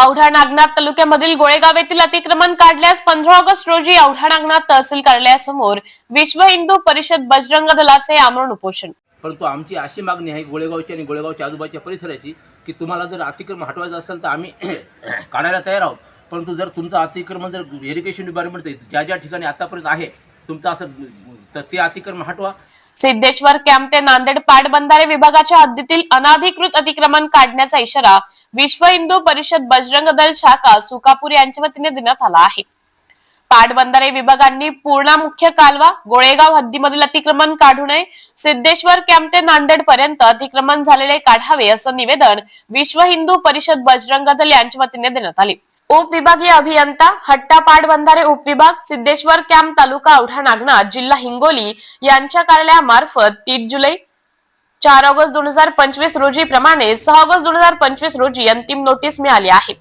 औढा नागनाथ तालुक्यामधील गोळेगाव येथील अतिक्रमण काढल्यास पंधरा ऑगस्ट रोजी औढा नागनाथ तहसील कार्यालयासमोर विश्व हिंदू परिषद बजरंग दलाचे आमरण उपोषण. परंतु आमची अशी मागणी आहे गोळेगावची आणि गोळेगावच्या आजूबाजूच्या परिसराची की तुम्हाला जर अतिक्रमण हटवायचं असेल तर आम्ही काढायला तयार आहोत. परंतु जर तुमचं अतिक्रमण जर इरिगेशन डिपार्टमेंटचं ज्या ज्या ठिकाणी आतापर्यंत आहे तुमचं असं तर ते अतिक्रमण हटवा. सिद्धेश्वर कॅम्प ते नांदेड पाटबंधारे विभागाच्या हद्दीतील अनाधिकृत अतिक्रमण काढण्याचा इशारा विश्व हिंदू परिषद बजरंग दल शाखा सुकापूर यांच्या वतीने देण्यात आला आहे. पाटबंधारे विभागांनी पूर्णा मुख्य कालवा गोळेगाव हद्दीमधील अतिक्रमण काढू नये सिद्धेश्वर कॅम्प ते नांदेड पर्यंत अतिक्रमण झालेले काढावे असं निवेदन विश्व हिंदू परिषद बजरंग दल यांच्या वतीने देण्यात आले. उपविभागीय अभियंता हट्टा बंधारे उपविभाग सिद्धेश्वर कॅम्प तालुका औढा नागनाथ जिल्हा हिंगोली यांच्या कार्यालयामार्फत तीन जुलै चार ऑगस्ट दोन हजार पंचवीस रोजी प्रमाणे सहा ऑगस्ट दोन हजार पंचवीस रोजी अंतिम नोटीस मिळाली आहे.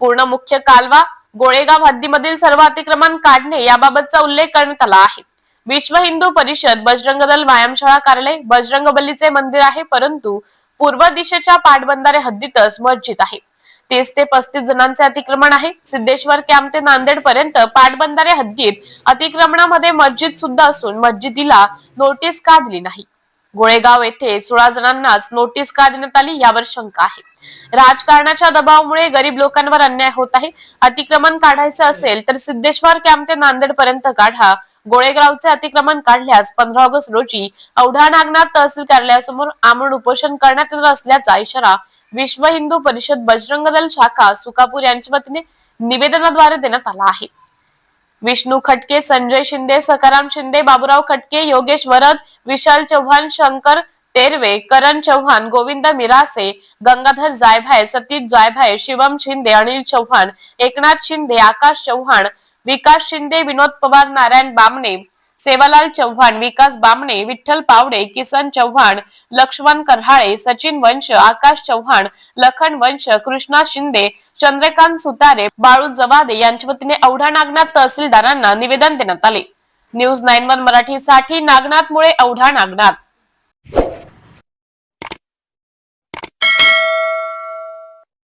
पूर्ण मुख्य कालवा गोळेगाव हद्दीमधील सर्व अतिक्रमण काढणे याबाबतचा उल्लेख करण्यात आला आहे. विश्व हिंदू परिषद बजरंग दल व्यायामशाळा कार्यालय बजरंग बलीचे मंदिर आहे परंतु पूर्व दिशेच्या पाटबंधारे हद्दीतच मस्जिद आहे. तीस ते पस्तीस जणांचे अतिक्रमण आहे. सिद्धेश्वर कॅम्प ते नांदेड पर्यंत पाटबंधारे हद्दीत अतिक्रमणामध्ये मस्जिद सुद्धा असून मस्जिदीला नोटीस का दिली नाही? गोळेगाव येथे सोळा जणांनाच नोटीस का देण्यात आली यावर शंका आहे. राजकारणाच्या दबावामुळे गरीब लोकांवर अन्याय होत आहे. अतिक्रमण काढायचं असेल तर सिद्धेश्वर कॅम्प ते नांदेड पर्यंत काढा. गोळेगावचे अतिक्रमण काढल्यास पंधरा ऑगस्ट रोजी औढा नागनाथ तहसील कार्यालयासमोर आमरण उपोषण करण्यात येणार असल्याचा इशारा विश्व हिंदू परिषद बजरंग दल शाखा सुकापूर यांच्या वतीने निवेदनाद्वारे देण्यात आला आहे. विष्णू खटके संजय शिंदे सकाराम शिंदे बाबुराव खटके योगेश वरद विशाल चव्हाण शंकर तेरवे करण चव्हाण गोविंद मिरासे गंगाधर जायभाय सतीश जायभाय शिवम शिंदे अनिल चव्हाण एकनाथ शिंदे आकाश चव्हाण विकास शिंदे विनोद पवार नारायण बामणे सेवालाल चव्हाण विकास बामणे विठ्ठल पावडे किसन चव्हाण लक्ष्मण कर्हाळे सचिन वंश आकाश चव्हाण लखन वंश कृष्णा शिंदे चंद्रकांत सुतारे बाळू जवादे यांच्या वतीने औढा नागनाथ तहसीलदारांना निवेदन देण्यात आले. न्यूज नाईन वन मराठीसाठी नागनाथ मुळे औढा नागनाथ.